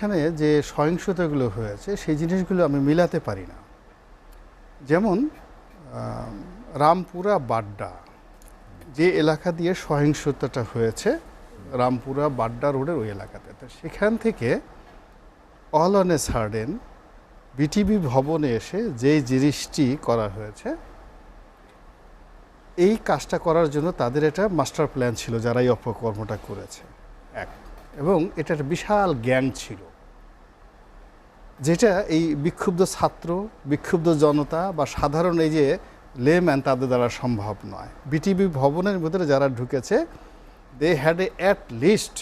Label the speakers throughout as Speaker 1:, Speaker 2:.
Speaker 1: এখানে যে সহিংসতাগুলো হয়েছে, সেই জিনিসগুলো আমি মিলাতে পারি না। যেমন রামপুরা বাড্ডা, যে এলাকা দিয়ে সহিংসতাটা হয়েছে, রামপুরা বাড্ডা রোডের ওই এলাকাতে। তো সেখান থেকে all on a sudden BTV ভবনে এসে যেই জিনিসটি করা হয়েছে, এই কাজটা করার জন্য তাদের এটা মাস্টার প্ল্যান ছিল যারা এই অপকর্মটা করেছে। এক, এবং এটা একটা বিশাল গ্যাং ছিল। যেটা এই বিক্ষুব্ধ ছাত্র, বিক্ষুব্ধ জনতা বা সাধারণ এই যে লেম্যান তাদের দ্বারা সম্ভব নয়। বিটিভি ভবনের ভিতরে যারা ঢুকেছে they had a at least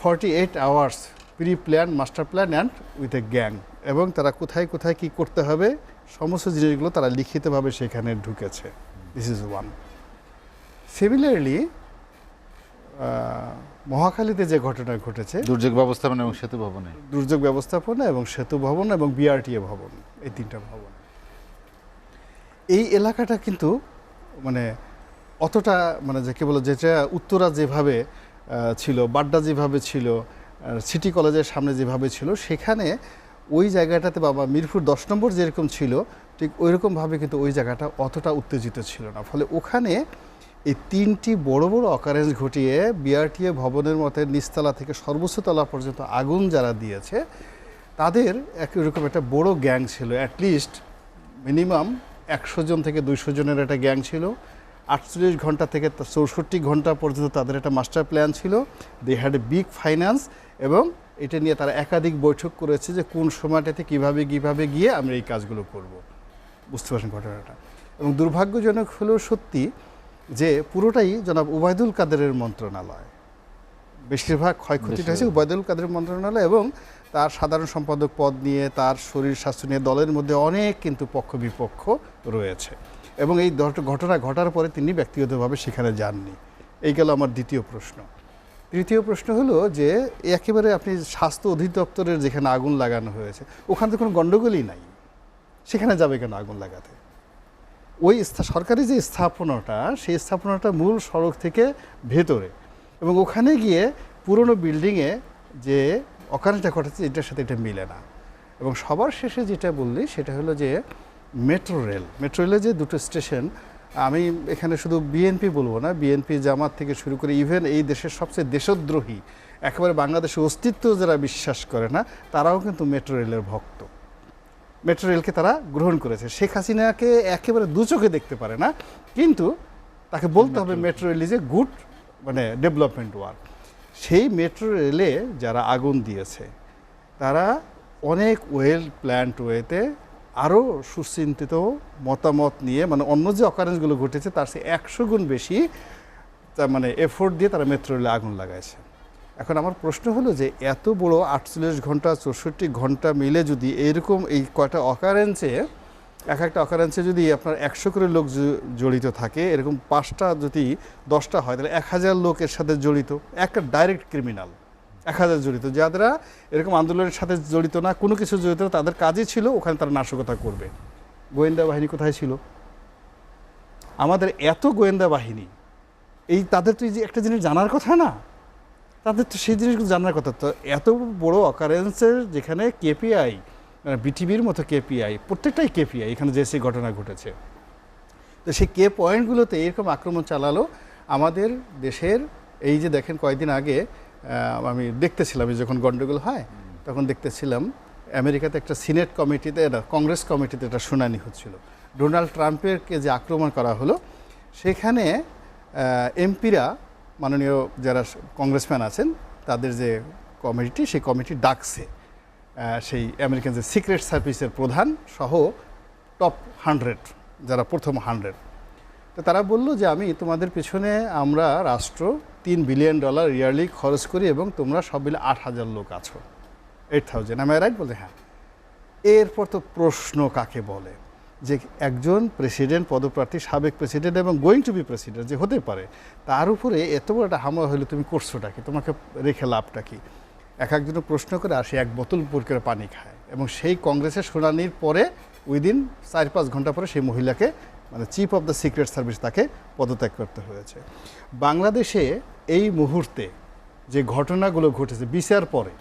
Speaker 1: forty eight hours pre plan master plan and with a gang এবং তারা কোথায় কোথায় কি করতে হবে, সমস্ত জিনিসগুলো তারা লিখিতভাবে সেখানে ঢুকেছে। দিস ইজ ওয়ান সিমিলারলি মহাখালীতে যে ঘটনা ঘটেছে
Speaker 2: দুর্যোগ ব্যবস্থাপনা এবং সেতু ভবনে।
Speaker 1: দুর্যোগ ব্যবস্থাপনা এবং সেতু ভবন এবং বিআরটিএ ভবন এই তিনটা ভবন। এই এলাকাটা কিন্তু মানে অতটা মানে যে বলো যেটা উত্তরা যেভাবে ছিল বাড্ডা যেভাবে ছিল সিটি কলেজের সামনে যেভাবে ছিল সেখানে ওই জায়গাটাতে বাবা মিরপুর দশ নম্বর যেরকম ছিল ঠিক ওই রকমভাবে কিন্তু ওই জায়গাটা অতটা উত্তেজিত ছিল না। ফলে ওখানে এই তিনটি বড় বড় অকারেন্স ঘটিয়ে বিআরটিএ ভবনের মতে নিচতলা থেকে সর্বোচ্চ তলা পর্যন্ত আগুন যারা দিয়েছে, তাদের একরকম একটা বড় গ্যাং ছিল। অ্যাটলিস্ট মিনিমাম একশো জন থেকে দুইশো জনের একটা গ্যাং ছিল। আটচল্লিশ ঘণ্টা থেকে চৌষট্টি ঘণ্টা পর্যন্ত তাদের একটা মাস্টার প্ল্যান ছিল। They had a big finance এবং এটা নিয়ে তারা একাধিক বৈঠক করেছে যে কোন সময়টাতে কীভাবে কীভাবে গিয়ে আমরা এই কাজগুলো করব। বুঝতে পারছেন ঘটনাটা। এবং দুর্ভাগ্যজনক হলেও সত্যি যে পুরোটাই জনাব উবায়দুল কাদেরের মন্ত্রণালয়। বেশিরভাগ ক্ষয়ক্ষতিটা হয়েছে উবায়দুল কাদের মন্ত্রণালয় এবং তার সাধারণ সম্পাদক পদ নিয়ে তার শরীর স্বাস্থ্য নিয়ে দলের মধ্যে অনেক কিন্তু পক্ষ বিপক্ষ রয়েছে। এবং এই ঘট- ঘটনা ঘটার পরে তিনি ব্যক্তিগতভাবে সেখানে যাননি। এই গেল আমার দ্বিতীয় প্রশ্ন। তৃতীয় প্রশ্ন হলো যে একেবারে আপনি স্বাস্থ্য অধিদপ্তরের যেখানে আগুন লাগানো হয়েছে ওখানে তো কোনো গণ্ডগোলই নাই। সেখানে যাবে কেন আগুন লাগাতে? ওই সরকারি যে স্থাপনাটা, সেই স্থাপনাটা মূল সড়ক থেকে ভেতরে এবং ওখানে গিয়ে পুরনো বিল্ডিংয়ে যে অকারেন্টটা ঘটেছে, এটার সাথে এটা মিলে না। এবং সবার শেষে যেটা বললি, সেটা হলো যে মেট্রো রেল। মেট্রো রেলে যে দুটো স্টেশন, আমি এখানে শুধু বিএনপি বলব না বিএনপি জামাত থেকে শুরু করে ইভেন এই দেশের সবচেয়ে দেশদ্রোহী, একেবারে বাংলাদেশের অস্তিত্ব যারা বিশ্বাস করে না, তারাও কিন্তু মেট্রো রেলের ভক্ত। মেট্রো রেলকে তারা গ্রহণ করেছে। শেখ হাসিনাকে একেবারে দু চোখে দেখতে পারে না কিন্তু তাকে বলতে হবে metro rail is a good মানে ডেভেলপমেন্ট ওয়ার্ক সেই মেট্রো রেলে যারা আগুন দিয়েছে তারা অনেক ওয়েল প্ল্যান্ট ওয়েতে আরও সুচিন্তিত মতামত নিয়ে মানে অন্য যে অকারেন্সগুলো ঘটেছে তার সে একশো গুণ বেশি তার মানে এফোর্ট দিয়ে তারা মেট্রো রেলে আগুন লাগাইছে। এখন আমার প্রশ্ন হলো যে এত বড় আটচল্লিশ ঘণ্টা চৌষট্টি ঘণ্টা মিলে যদি এরকম এই কয়টা অকারেন্সে এক একটা অকারেন্সে যদি আপনার একশো করে লোক জড়িত থাকে, এরকম পাঁচটা যদি দশটা হয়, তাহলে এক হাজার লোক এর সাথে জড়িত, একটা ডাইরেক্ট ক্রিমিনাল এক হাজার জড়িত। যারা এরকম আন্দোলনের সাথে জড়িত না, কোনো কিছু জড়িত না, তাদের কাজই ছিল, ওখানে তারা নাশকতা করবে। গোয়েন্দা বাহিনী কোথায় ছিল? আমাদের এত গোয়েন্দা বাহিনী, এই তাদের তো একটা জিনিস জানার কথা না তাদের তো সেই জিনিসগুলো জানার কথা। তো এত বড় অকারেন্সের যেখানে কেপিআই বিটিভির মতো কেপিআই প্রত্যেকটাই কেপিআই এখানে যে সেই ঘটনা ঘটেছে। তো সেই কে পয়েন্টগুলোতে এরকম আক্রমণ চালালো আমাদের দেশের। এই যে দেখেন কয়েকদিন আগে আমি দেখতেছিলাম যখন গণ্ডগোল হয়, তখন দেখতেছিলাম আমেরিকাতে একটা সিনেট কমিটিতে, না, কংগ্রেস কমিটিতে এটা শুনানি হচ্ছিল। ডোনাল্ড ট্রাম্পেরকে যে আক্রমণ করা হলো, সেখানে এমপিরা মাননীয় যারা কংগ্রেসম্যান আছেন, তাদের যে কমিটি, সেই কমিটি ডাকছে সেই আমেরিকান যে সিক্রেট সার্ভিসের প্রধান সহ টপ হান্ড্রেড, যারা প্রথম হান্ড্রেড। তো তারা বলল যে, আমি তোমাদের পেছনে আমরা রাষ্ট্র তিন বিলিয়ন ডলার ইয়ারলি খরচ করি এবং তোমরা সব মিলে আট হাজার লোক আছো এইট থাউজেন্ড আমি রাইট বলতে হ্যাঁ। এরপর তো প্রশ্ন কাকে বলে? যে একজন প্রেসিডেন্ট পদপ্রার্থী, সাবেক প্রেসিডেন্ট এবং গোয়িং টু বি প্রেসিডেন্ট যে হতে পারে, তার উপরে এত বড় একটা হামলা হলে তুমি করছোটা কি? তোমাকে রেখে লাভটা কি? এক একজন প্রশ্ন করে আর সে এক বোতল করে পানি খায় এবং সেই কংগ্রেসের শুনানির পরে উইদিন চার পাঁচ ঘণ্টা পরে সেই মহিলাকে মানে chief of the secret service তাকে পদত্যাগ করতে হয়েছে। বাংলাদেশে এই মুহূর্তে যে ঘটনাগুলো ঘটেছে, বিচার পরে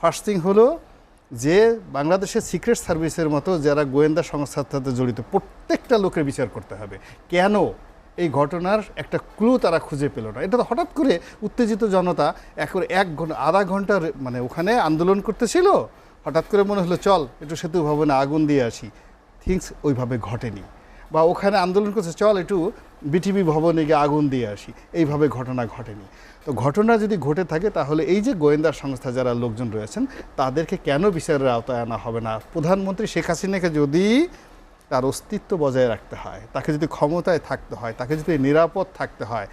Speaker 1: ফার্স্ট থিং হলো যে বাংলাদেশের সিক্রেট সার্ভিসের মতো যারা গোয়েন্দা সংস্থার সাথে জড়িত, প্রত্যেকটা লোকের বিচার করতে হবে। কেন এই ঘটনার একটা ক্লু তারা খুঁজে পেল না? এটা তো হঠাৎ করে উত্তেজিত জনতা এখন এক ঘণ্টা আধা ঘণ্টার মানে ওখানে আন্দোলন করতেছিল। হঠাৎ করে মনে হলো, চল, একটু সেতু ভবনে আগুন দিয়ে আসি। থিংস ওইভাবে ঘটেনি। বা ওখানে আন্দোলন করছে, চল একটু বিটিভি ভবনে গিয়ে আগুন দিয়ে আসি। এইভাবে ঘটনা ঘটেনি। তো ঘটনা যদি ঘটে থাকে, তাহলে এই যে গোয়েন্দা সংস্থা যারা লোকজন রয়েছেন, তাদেরকে কেন বিচারের আওতায় আনা হবে না? প্রধানমন্ত্রী শেখ হাসিনাকে যদি তার অস্তিত্ব বজায় রাখতে হয়, তাকে যদি ক্ষমতায় থাকতে হয়, তাকে যদি নিরাপদ থাকতে হয়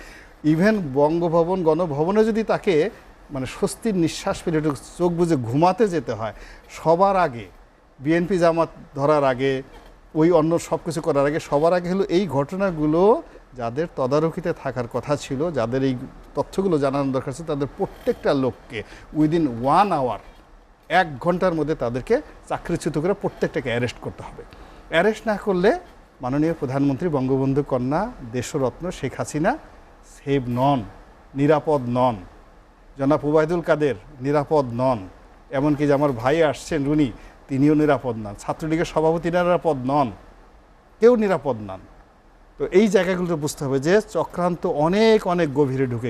Speaker 1: ইভেন বঙ্গভবন, গণভবনে যদি তাকে মানে স্বস্তির নিঃশ্বাস ফেলে, একটু চোখ বুঝে ঘুমাতে যেতে হয়, সবার আগে, বিএনপি জামাত ধরার আগে ওই অন্য সব কিছু করার আগে, সবার আগে হলো এই ঘটনাগুলো যাদের তদারকিতে থাকার কথা ছিল, যাদের এই তথ্যগুলো জানানো দরকার ছিল, তাদের প্রত্যেকটা লোককে উইদিন ওয়ান আওয়ার এক ঘণ্টার মধ্যে তাদেরকে চাকরিচ্যুত করে প্রত্যেকটাকে অ্যারেস্ট করতে হবে। অ্যারেস্ট না করলে মাননীয় প্রধানমন্ত্রী বঙ্গবন্ধু কন্যা, দেশরত্ন, শেখ হাসিনা সেভ নন নিরাপদ নন জনাব উবায়দুল কাদের, নিরাপদ নন এমনকি যে আমার ভাই আসছেন, রুনি তিনিও নিরাপদ নন, ছাত্রলীগের সভাপতি নিরাপদ নন, কেউ নিরাপদ নন। তো এই জায়গাগুলো বুঝতে হবে যে চক্রান্ত অনেক অনেক গভীরে ঢুকে